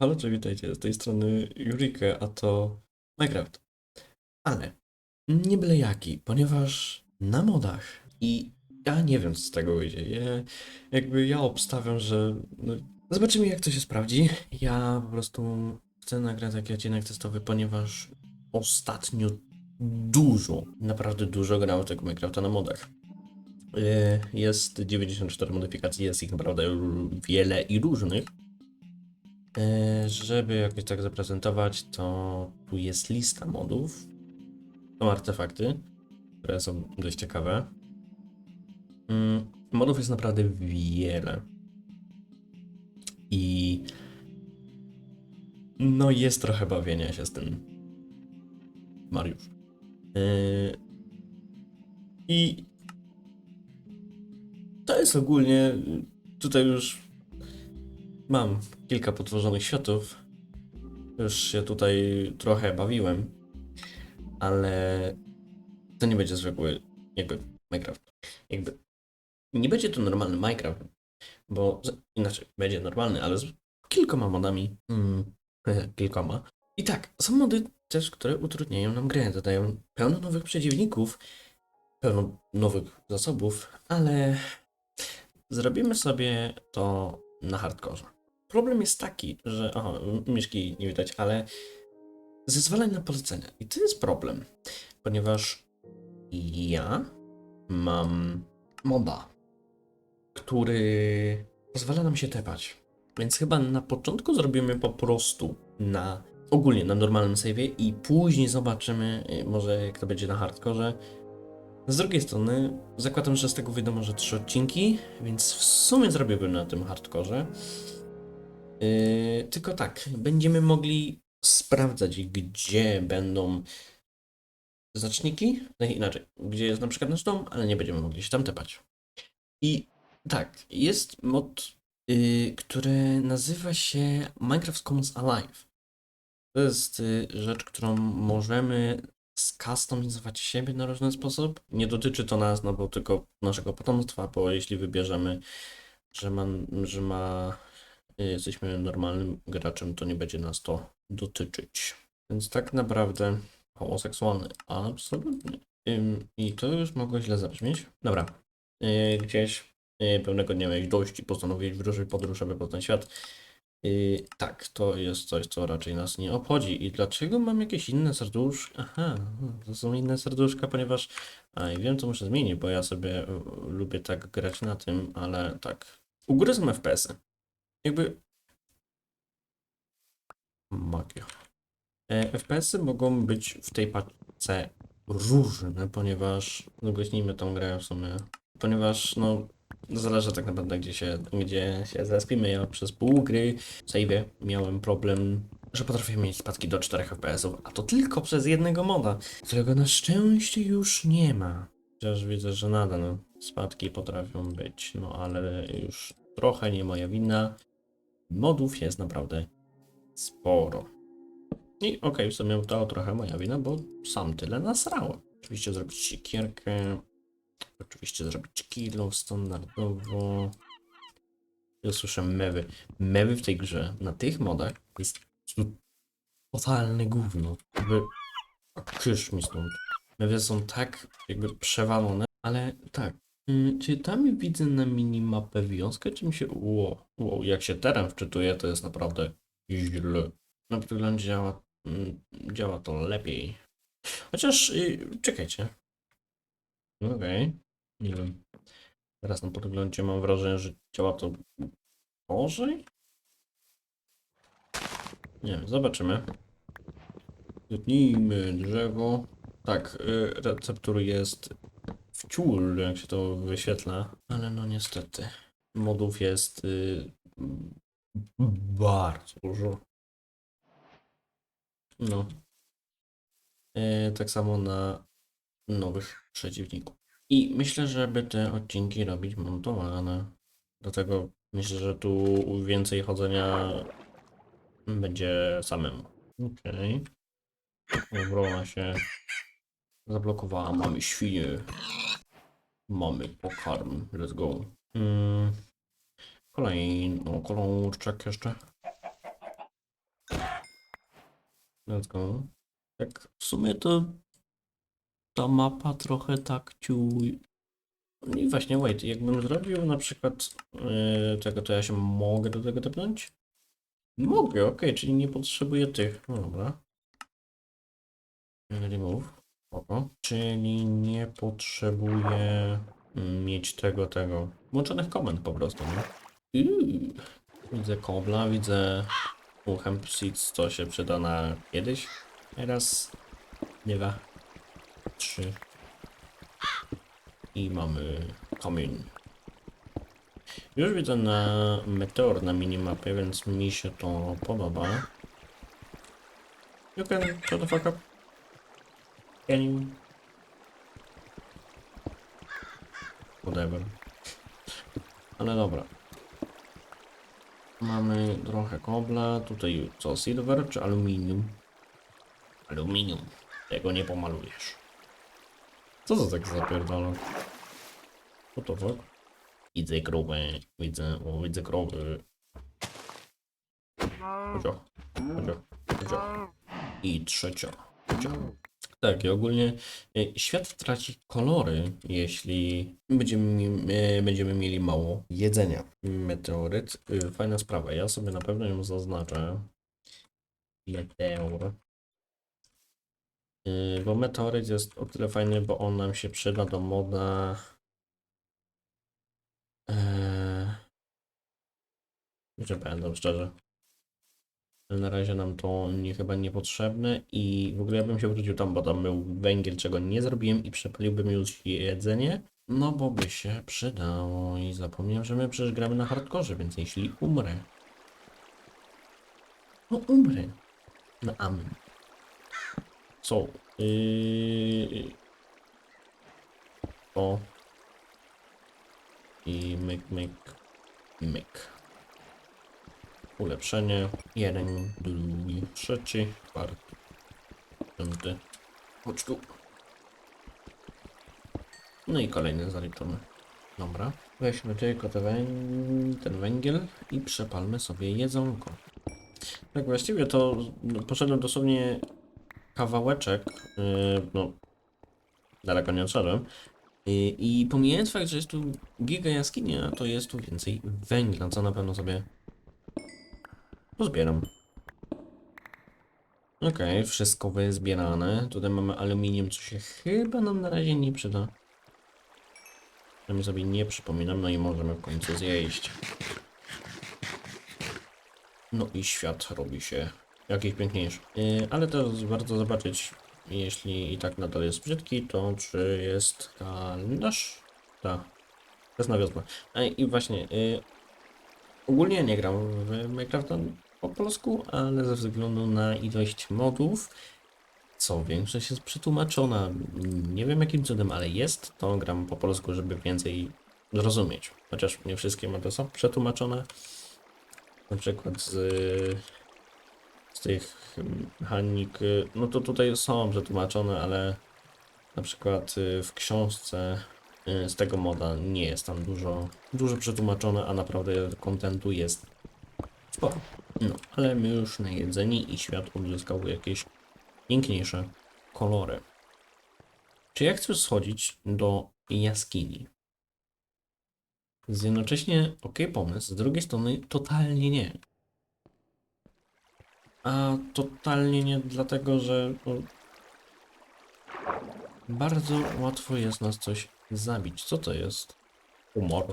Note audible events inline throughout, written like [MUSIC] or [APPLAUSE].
Halo, cześć, witajcie, z tej strony Jurike, a to Minecraft. Ale nie byle jaki, ponieważ na modach i ja nie wiem, co z tego wyjdzie. Ja, jakby ja obstawiam, że no, zobaczymy, jak to się sprawdzi. Ja po prostu chcę nagrać taki odcinek testowy, ponieważ ostatnio dużo, naprawdę dużo grałem tego Minecrafta na modach. Yy, Jest 94 modyfikacji, jest ich naprawdę wiele i różnych. E, Żeby jakoś tak zaprezentować, to tu jest lista modów. Są artefakty, które są dość ciekawe. Mm, Modów jest naprawdę wiele. I no jest trochę bawienia się z tym. Mariusz. E, I to jest ogólnie tutaj już Mam kilka potworzonych światów. Już się tutaj trochę bawiłem, ale to nie będzie zwykły jakby Minecraft. Jakby nie będzie to normalny Minecraft, bo inaczej będzie normalny, ale z kilkoma modami. Mm, [LAUGHS] kilkoma. I tak, są mody też, które utrudniają nam grę, dodają pełno nowych przeciwników, pełno nowych zasobów, ale zrobimy sobie to na hardkorze. Problem jest taki, że. Aha, myszki nie widać, ale. Zezwalaj na polecenia. I to jest problem, ponieważ ja mam moda, który pozwala nam się tepać. Więc chyba na początku zrobimy po prostu na ogólnie na normalnym save'ie i później zobaczymy, y, może jak to będzie na hardkorze. Z drugiej strony, zakładam, że z tego wyjdą może trzy odcinki, więc w sumie zrobiłbym na tym hardkorze. Yy, tylko tak, będziemy mogli sprawdzać, gdzie będą znaczniki, no inaczej, gdzie jest na przykład nasz dom, ale nie będziemy mogli się tam tepać. I tak, jest mod, yy, który nazywa się Minecraft Commons Alive. To jest yy, rzecz, którą możemy skustomizować siebie na różny sposób. Nie dotyczy to nas, no bo tylko naszego potomstwa, bo jeśli wybierzemy, że ma, że ma jesteśmy normalnym graczem, to nie będzie nas to dotyczyć. Więc tak naprawdę homoseksualny, absolutnie. I to już mogło źle zabrzmieć. Dobra. Yy, Gdzieś yy, pewnego dnia miałeś dość i postanowiłeś wyruszyć podróż, aby poznać świat. Yy, tak, to jest coś, co raczej nas nie obchodzi. I dlaczego mam jakieś inne serduszka? Aha, to są inne serduszka, ponieważ. A i wiem, co muszę zmienić, bo ja sobie lubię tak grać na tym, ale tak. U góry są FPS-y jakby. Magia. E, FPS-y mogą być w tej paczce różne, ponieważ. Nagłośnijmy tą grę w sumie. Ponieważ, no. Zależy tak naprawdę, gdzie się, gdzie się zespimy. Ja przez pół gry w save'ie miałem problem, że potrafię mieć spadki do 4 FPS-ów, a to tylko przez jednego moda, którego na szczęście już nie ma. Chociaż widzę, że nadal no, spadki potrafią być, no ale już trochę nie moja wina. Modów jest naprawdę sporo. I okej, w sumie to trochę moja wina, bo sam tyle nasrałem. Oczywiście zrobić siekierkę. Oczywiście zrobić kilo standardowo. Ja słyszę mewy. Mewy w tej grze, na tych modach jest totalne gówno. Jakby... A kysz mi stąd. Mewy są tak jakby przewalone, ale tak. Mm, Czy tam widzę na minimapę wioskę, czy mi się... Wow, wow, jak się teren wczytuje, to jest naprawdę źle. Na wyglądzie działa, mm, działa to lepiej. Chociaż, y, czekajcie. Okej, nie wiem. Teraz na podglądzie mam wrażenie, że działa to gorzej? Nie wiem, zobaczymy. Zetnijmy drzewo. Tak, y, receptur jest w ciul, jak się to wyświetla, ale no niestety. Modów jest y, bardzo dużo. No. E, tak samo na nowych przeciwników. I myślę, żeby te odcinki robić montowane. Dlatego myślę, że tu więcej chodzenia będzie samemu. Okej. Obrona się zablokowała. Mamy świnie. Mamy pokarm. Let's go. Mm. Kolejny kolorczek jeszcze. let's go. Tak, w sumie to ta mapa trochę tak ciuj. I właśnie, wait, jakbym zrobił na przykład yy, tego, to ja się mogę do tego tepnąć? Mogę, okej, czyli nie potrzebuję tych. No dobra. Remove. Czyli nie potrzebuję mm, mieć tego, tego. Włączonych komend po prostu, nie? Widzę kobla, widzę u hemp seeds, co się przyda na kiedyś. Raz, dwa, trzy. I mamy komin. Już widzę na meteor na minimapie, więc mi się to podoba. You can shut the fuck up. You? Whatever. Ale dobra. Mamy trochę kobla. Tutaj co? Silver czy aluminium? Aluminium. Tego nie pomalujesz. Co to tak zapierdala? What the fuck? Widzę krowę. Widzę, o, widzę krowy. Chodź o. Chodź o. Chodź o. I trzecia. Chodź o. Tak, i ogólnie e, świat traci kolory, jeśli będziemy, e, będziemy mieli mało jedzenia. Meteoryt, e, fajna sprawa. Ja sobie na pewno ją zaznaczę. Meteor. Bo meteoryt jest o tyle fajny, bo on nam się przyda do moda. Eee... Nie pamiętam szczerze. Na razie nam to nie, chyba niepotrzebne i w ogóle ja bym się wrócił tam, bo tam był węgiel, czego nie zrobiłem i przepaliłbym już jedzenie, no bo by się przydało i zapomniałem, że my przecież gramy na hardkorze, więc jeśli umrę, no umrę. No amen. Co? Yy... O. I myk, myk, myk. Ulepszenie. Jeden, drugi, trzeci, czwarty, piąty. Chodź tu. No i kolejny zaliczony. Dobra. Weźmy tylko te węg- ten węgiel i przepalmy sobie jedzonko. Tak właściwie to poszedłem dosłownie kawałeczek, yy, no daleko nie odszedłem. Yy, I pomijając fakt, że jest tu giga jaskinia, to jest tu więcej węgla, co na pewno sobie pozbieram. Okej, wszystko wyzbierane. Tutaj mamy aluminium, co się chyba nam na razie nie przyda. Przynajmniej sobie nie przypominam, no i możemy w końcu zjeść. No i świat robi się jakiś piękniejszy. Yy, ale też warto zobaczyć, jeśli i tak nadal jest brzydki, to czy jest kalendarz? Tak. To jest na wiosnę. I właśnie, yy, ogólnie nie gram w Minecrafta po polsku, ale ze względu na ilość modów, co większość jest przetłumaczona, nie wiem jakim cudem, ale jest, to gram po polsku, żeby więcej zrozumieć. Chociaż nie wszystkie mody są przetłumaczone. Na przykład z, z tych mechanik, y, no to tutaj są przetłumaczone, ale na przykład y, w książce y, z tego moda nie jest tam dużo, dużo przetłumaczone, a naprawdę kontentu jest sporo. No, ale my już najedzeni i świat uzyskał jakieś piękniejsze kolory. Czy ja chcę schodzić do jaskini? Z jednocześnie ok pomysł, z drugiej strony totalnie nie. A totalnie nie dlatego, że bardzo łatwo jest nas coś zabić. Co to jest? Humor.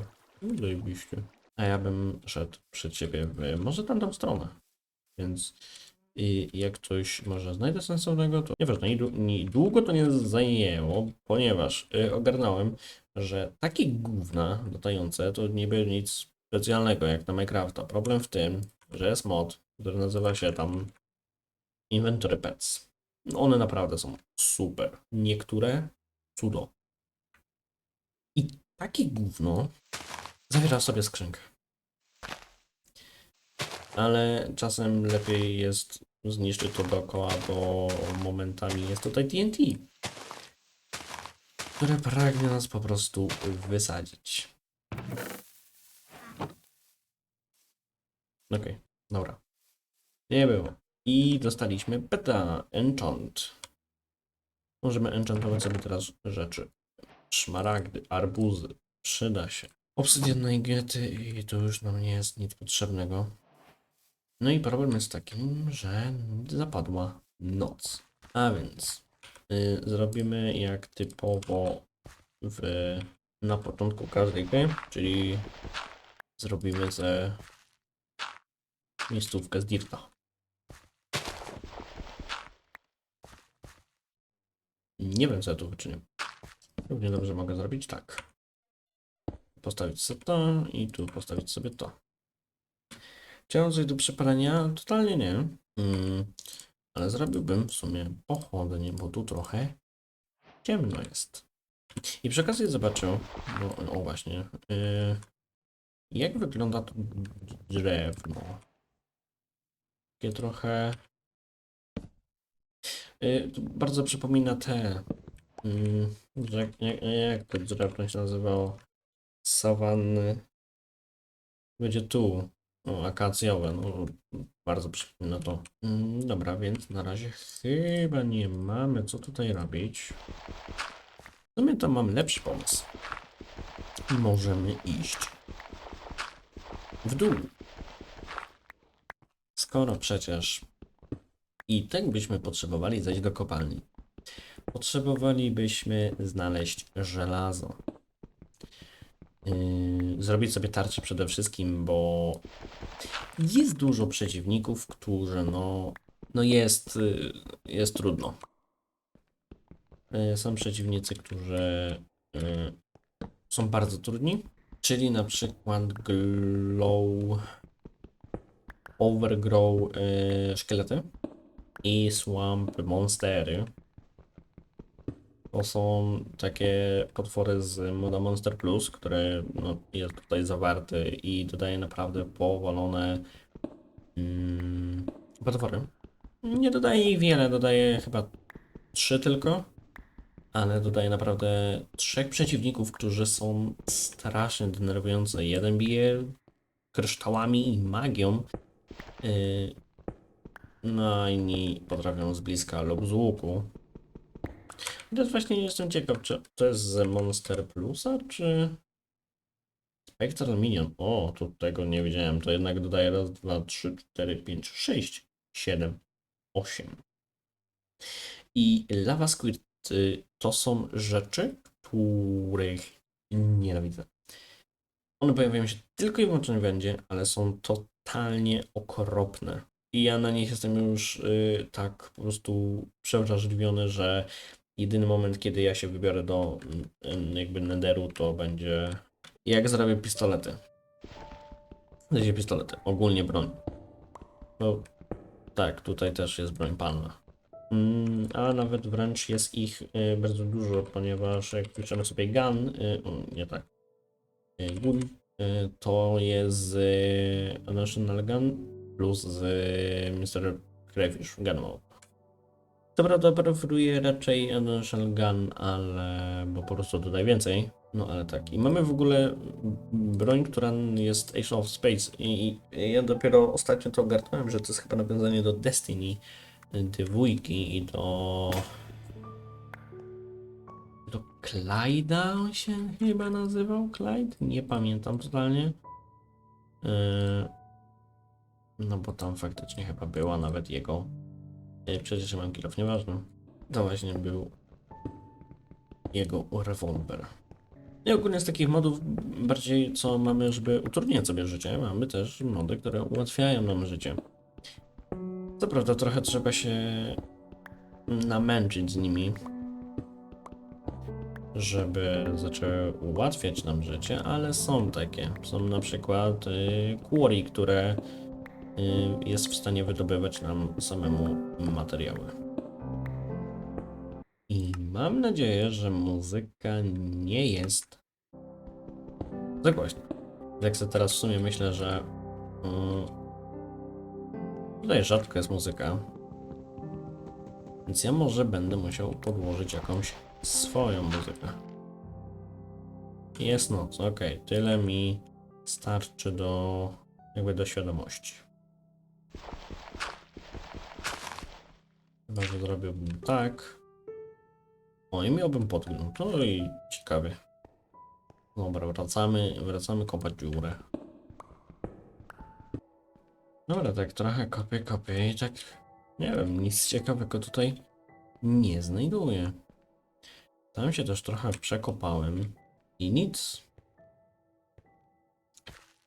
Zajebiście. A ja bym szedł przed ciebie może tamtą stronę. Więc i jak coś może znajdę sensownego, to nieważne, nie, długo to nie zajęło, ponieważ y, ogarnąłem, że takie gówna latające to niby nic specjalnego jak na Minecrafta. Problem w tym, że jest mod, który nazywa się tam Inventory Pets. No One naprawdę są super. Niektóre cudo. I takie gówno zawiera w sobie skrzynkę. Ale czasem lepiej jest zniszczyć to dookoła, bo momentami jest tutaj TNT, które pragnie nas po prostu wysadzić. Okej, dobra. Nie było. I dostaliśmy beta enchant. Możemy enchantować sobie teraz rzeczy. Szmaragdy, arbuzy. Przyda się. Obsydian i gety i to już nam nie jest nic potrzebnego. No i problem jest takim, że zapadła noc. A więc y, zrobimy jak typowo w, na początku każdej gry, czyli zrobimy ze miejscówkę z Dirta. Nie wiem co ja tu wyczynię. Równie dobrze mogę zrobić tak. Postawić sobie to i tu postawić sobie to. Chciałem coś do przepalania? Totalnie nie. Mm, ale zrobiłbym w sumie pochodnie, bo tu trochę ciemno jest. I przy okazji zobaczył, bo, o właśnie, yy, jak wygląda to drewno. Takie trochę... Yy, bardzo przypomina te... Yy, jak, jak, jak to drewno się nazywało? Sawanny. Będzie tu. O, akacjowe, no bardzo przypomina to. Mm, dobra, więc na razie chyba nie mamy co tutaj robić. W sumie to mam lepszy pomysł. Możemy iść w dół. Skoro przecież i tak byśmy potrzebowali zejść do kopalni, potrzebowalibyśmy znaleźć żelazo. Yy, zrobić sobie tarczę przede wszystkim, bo jest dużo przeciwników, którzy no, no jest, yy, jest trudno. Yy, Są przeciwnicy, którzy są bardzo trudni, czyli na przykład glow, overgrow szkielety i swamp monstery. To są takie potwory z moda Monster Plus, które no, jest tutaj zawarty i dodaje naprawdę powalone mm, potwory. Nie dodaje ich wiele, dodaje chyba trzy tylko, ale dodaje naprawdę trzech przeciwników, którzy są strasznie denerwujące. Jeden bije kryształami i magią, yy, no inni potrafią z bliska lub z łuku. Teraz właśnie jestem ciekaw, czy to jest z Monster Plusa, czy... Spectral Minion. O, tu tego nie widziałem. To jednak dodaje raz, dwa, trzy, cztery, pięć, sześć, siedem, osiem. I Lava Squirt y, to są rzeczy, których nienawidzę. One pojawiają się tylko i wyłącznie będzie, ale są totalnie okropne. I ja na nich jestem już y, tak po prostu przewrażliwiony, że jedyny moment, kiedy ja się wybiorę do mm, jakby nederu, to będzie jak zrobię pistolety. Sensie pistolety, ogólnie broń. No tak, tutaj też jest broń palna. Mm, a nawet wręcz jest ich y, bardzo dużo, ponieważ jak piszemy sobie gun, y, nie tak, y, gun, to jest y, National Gun plus z Mr. Crayfish Gun Mode. Co prawda preferuję raczej National Gun, ale bo po prostu dodaję więcej. No ale tak. I mamy w ogóle broń, która jest Ace of Space. I, i ja dopiero ostatnio to ogarnąłem, że to jest chyba nawiązanie do Destiny dwójki i do. Do Clyda on się chyba nazywał? Clyde? Nie pamiętam totalnie. Yy, no bo tam faktycznie chyba była nawet jego. Yy, Przecież mam kilof, nieważne. To właśnie był jego rewolwer. I ogólnie z takich modów bardziej co mamy, żeby utrudniać sobie życie, mamy też mody, które ułatwiają nam życie. Co prawda trochę trzeba się namęczyć z nimi, żeby zaczęły ułatwiać nam życie, ale są takie. Są na przykład y, quarry, które jest w stanie wydobywać nam samemu materiały. I mam nadzieję, że muzyka nie jest za głośna. Jak sobie teraz w sumie myślę, że mm, tutaj rzadko jest muzyka, więc ja może będę musiał podłożyć jakąś swoją muzykę. Jest noc, ok, tyle mi starczy do jakby do świadomości. Chyba, że zrobiłbym tak. O, i miałbym podgląd. No i ciekawie. Dobra, wracamy, wracamy kopać dziurę. Dobra, tak trochę kopię, kopię i tak, nie wiem, nic ciekawego tutaj nie znajduję. Tam się też trochę przekopałem i nic.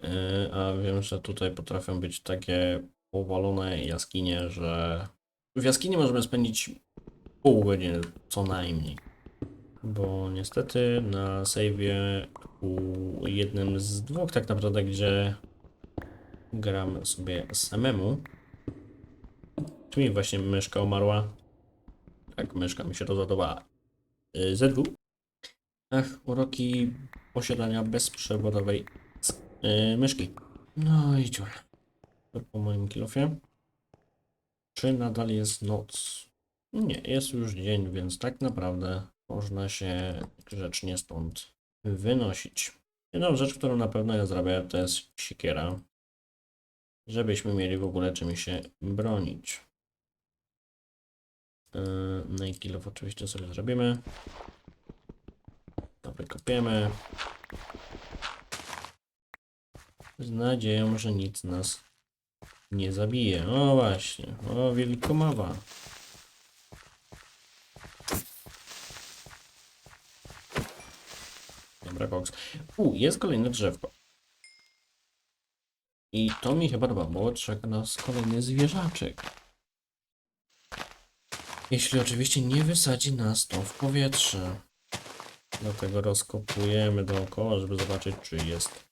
Yy, a wiem, że tutaj potrafią być takie powalone jaskinie, że w jaskini możemy spędzić pół godziny co najmniej. Bo niestety na save'ie u jednym z dwóch tak naprawdę, gdzie gram sobie samemu. Tu mi właśnie myszka umarła. Tak, myszka mi się rozładowała. Yy, ZW. Ach, uroki posiadania bezprzewodowej yy, myszki. No i dziura. To po moim kilofie. Czy nadal jest noc? Nie, jest już dzień, więc tak naprawdę można się grzecznie stąd wynosić. Jedną rzecz, którą na pewno ja zrobię, to jest siekiera. Żebyśmy mieli w ogóle czym się bronić. Yy, No oczywiście sobie zrobimy. To wykopiemy. Z nadzieją, że nic nas nie zabije. O właśnie, o wilkomowa. Dobra, koks. U, jest kolejne drzewko. I to mi chyba dba, bo czeka nas kolejny zwierzaczek. Jeśli oczywiście nie wysadzi nas to w powietrze. Dlatego rozkopujemy dookoła, żeby zobaczyć, czy jest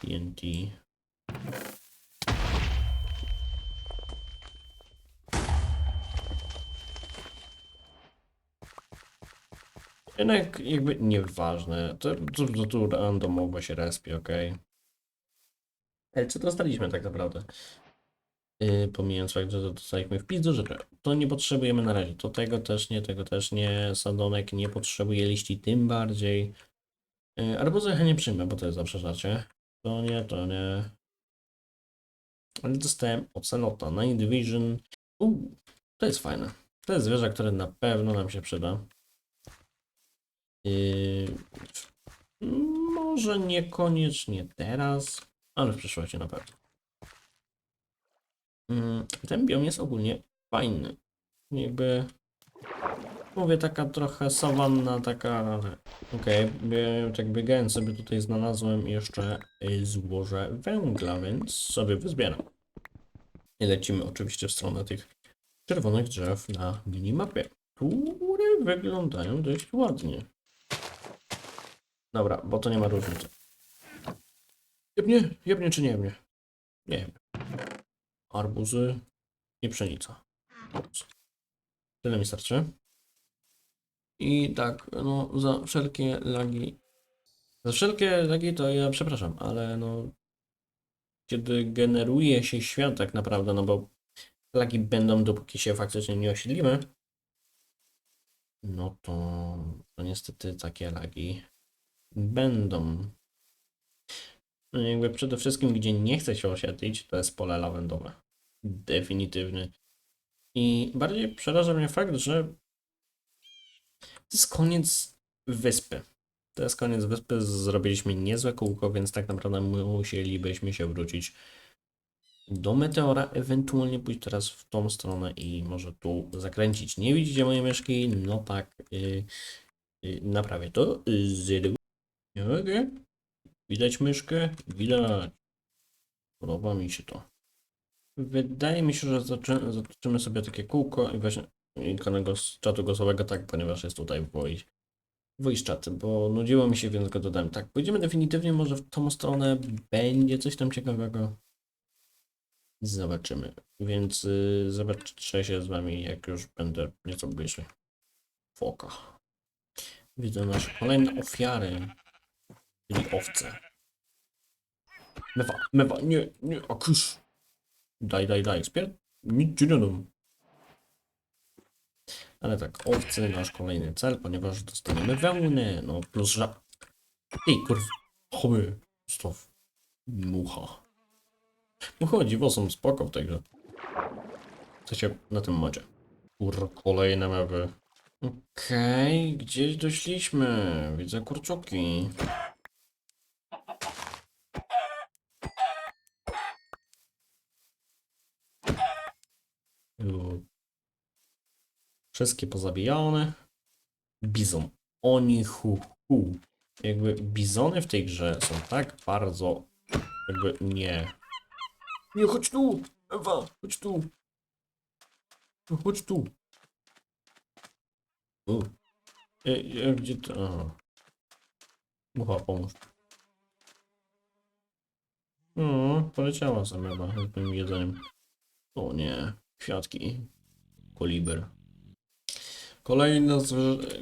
TNT. Jednak jakby nieważne. To, to, to tu randomowo się respi, ok. Ale co dostaliśmy tak naprawdę? Yy, pomijając fakt, że dostaliśmy w pizdu, że to nie potrzebujemy na razie. To tego też nie, tego też nie. Sadonek nie potrzebuje liści, tym bardziej. Yy, arbuzy ja nie przyjmę, bo to jest zawsze żarcie. To nie, to nie. Ale dostałem ocelota, Night Division. Uuu, to jest fajne. To jest zwierzę, które na pewno nam się przyda. Yy, może niekoniecznie teraz, ale w przyszłości na pewno. Yy, ten biom jest ogólnie fajny. Jakby. Mówię, taka trochę sawanna, taka. Okej, okay, tak biegając sobie tutaj znalazłem jeszcze y, złoże węgla, więc sobie wyzbieram. I lecimy oczywiście w stronę tych czerwonych drzew na minimapie, które wyglądają dość ładnie. Dobra, bo to nie ma różnicy. Jebnie, jebnie czy nie jebnie? Nie jebnie. Arbuzy i pszenica. Tyle mi starczy. I tak, no, za wszelkie lagi. Za wszelkie lagi to ja przepraszam, ale no. Kiedy generuje się świat, tak naprawdę, no bo lagi będą, dopóki się faktycznie nie osiedlimy. No to, to niestety takie lagi będą. No jakby przede wszystkim, gdzie nie chce się osiedlić, to jest pole lawendowe. Definitywny. I bardziej przeraża mnie fakt, że to jest koniec wyspy. To jest koniec wyspy. Zrobiliśmy niezłe kółko, więc tak naprawdę musielibyśmy się wrócić do meteora, ewentualnie pójść teraz w tą stronę i może tu zakręcić. Nie widzicie mojej myszki? No tak. Yy, yy, naprawię to. Zydu. Okay. Widać myszkę? Widać. Podoba mi się to. Wydaje mi się, że zaczniemy sobie takie kółko i właśnie ikonego z czatu głosowego, tak, ponieważ jest tutaj voice, voice chat, bo nudziło mi się, więc go dodałem. Tak, pójdziemy definitywnie może w tą stronę, będzie coś tam ciekawego. Zobaczymy. Więc yy, zobaczę się z wami, jak już będę nieco bliżej. Foka. Widzę nasze kolejne ofiary. Czyli owce. Mewa, mewa, nie, nie, a. Daj, daj, daj, spier... Nic ci nie. Ale tak, owce nasz kolejny cel, ponieważ dostaniemy wełnę, no plus żab... Ej, kurw... Chowy, stow. Mucha. Mucha dziwo są spoko w tej grze. W sensie, na tym modzie. Kur, kolejne mapy. Okej, gdzieś doszliśmy. Widzę kurczuki. Tu. Wszystkie pozabijane. Bizon. Oni hu hu. Jakby bizony w tej grze są tak bardzo jakby nie. Nie, chodź tu! Ewa, chodź tu! No, Chodź tu! U. E, e, gdzie to? Aha. Mucha, pomóż. O, poleciała chyba z moim jedzeniem. O nie, kwiatki. Koliber. Kolejny,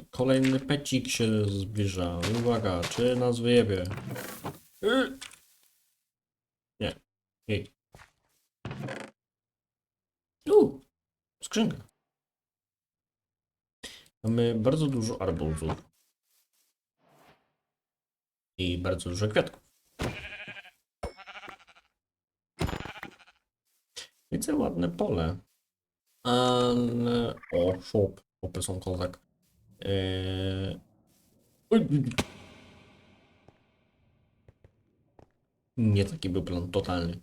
kolejny pecik się zbliża. Uwaga, czy nas wyjebie? Y! Nie. Jej. U! Skrzynka. Mamy bardzo dużo arbuzów. I bardzo dużo kwiatków. Widzę ładne pole. Ale... O. Shopy są kozak. Eee... Nie taki był plan, totalny.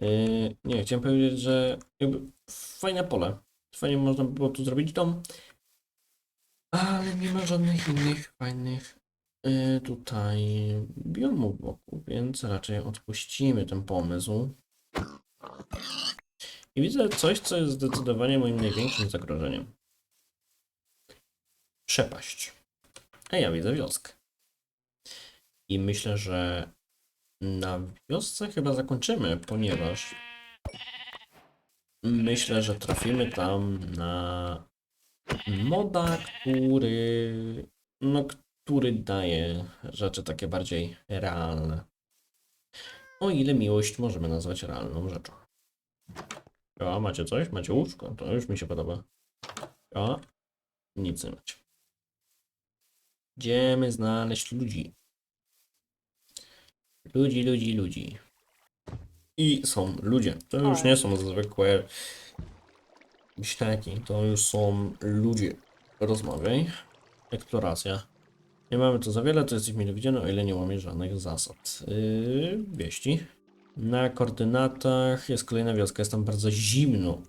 Eee, nie, chciałem powiedzieć, że jakby fajne pole. Fajnie można by było tu zrobić dom. Ale nie ma żadnych innych fajnych e, tutaj biomów wokół, więc raczej odpuścimy ten pomysł. I widzę coś, co jest zdecydowanie moim największym zagrożeniem. Przepaść. A ja widzę wioskę. I myślę, że na wiosce chyba zakończymy, ponieważ myślę, że trafimy tam na moda, który, no, który daje rzeczy takie bardziej realne. O ile miłość możemy nazwać realną rzeczą. A, macie coś? Macie łóżko? To już mi się podoba. A, nic nie macie. Idziemy znaleźć ludzi. Ludzi, ludzi, ludzi. I są ludzie. To już nie są zwykłe Śleki, to już są ludzie. Rozmawiaj. Eksploracja. Nie mamy tu za wiele, to jesteś mile widziany, o ile nie łamie żadnych zasad. Yy, wieści. Na koordynatach jest kolejna wioska, jest tam bardzo zimno.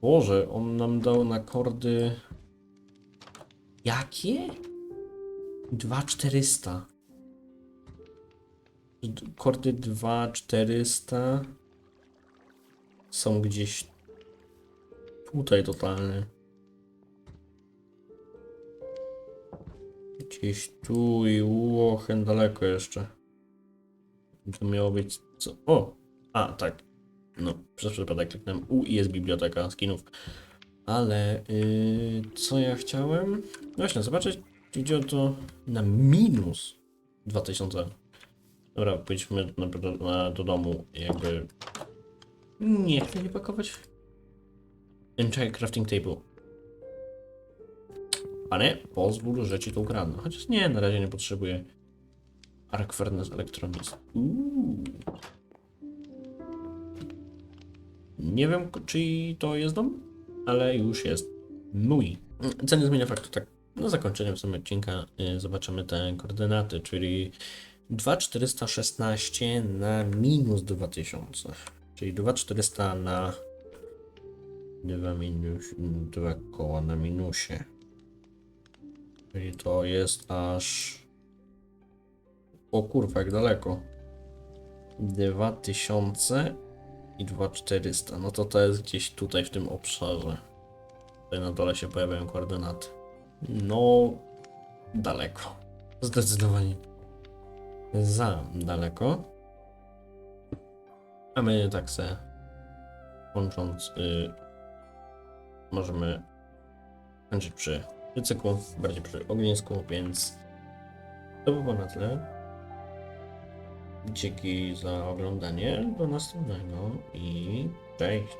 Boże, on nam dał na kordy... Jakie? 2400. D- Kordy 2400 są gdzieś Tutaj totalnie. Gdzieś tu i łochen daleko jeszcze. To miało być co? O! A, tak. No, przez przypadek kliknąłem U i jest biblioteka skinów. Ale yy, co ja chciałem? Właśnie, zobaczyć, gdzie to na minus 2000. Dobra, pójdźmy na, na, do domu, jakby. Nie chcę nie pakować. Enchant crafting table. Panie, pozwól, że ci to ukradnę. Chociaż nie, na razie nie potrzebuję. Arc Furnace Electronics. Nie wiem, czy to jest dom, ale już jest mój. Ceny zmienia faktu tak. Na zakończenie w sumie odcinka y, zobaczymy te koordynaty, czyli 2416 na minus 2000. Czyli 2400 na Dwa minus, dwa koła na minusie. Czyli to jest aż... O kurwa, jak daleko. 2000 i 2400. No to to jest gdzieś tutaj w tym obszarze. Tutaj na dole się pojawiają koordynaty. No, daleko. Zdecydowanie. Za daleko. A my tak se łącząc y, możemy kończyć przy cyklu, bardziej przy ognisku, więc to by było na tyle. Dzięki za oglądanie, do następnego i cześć.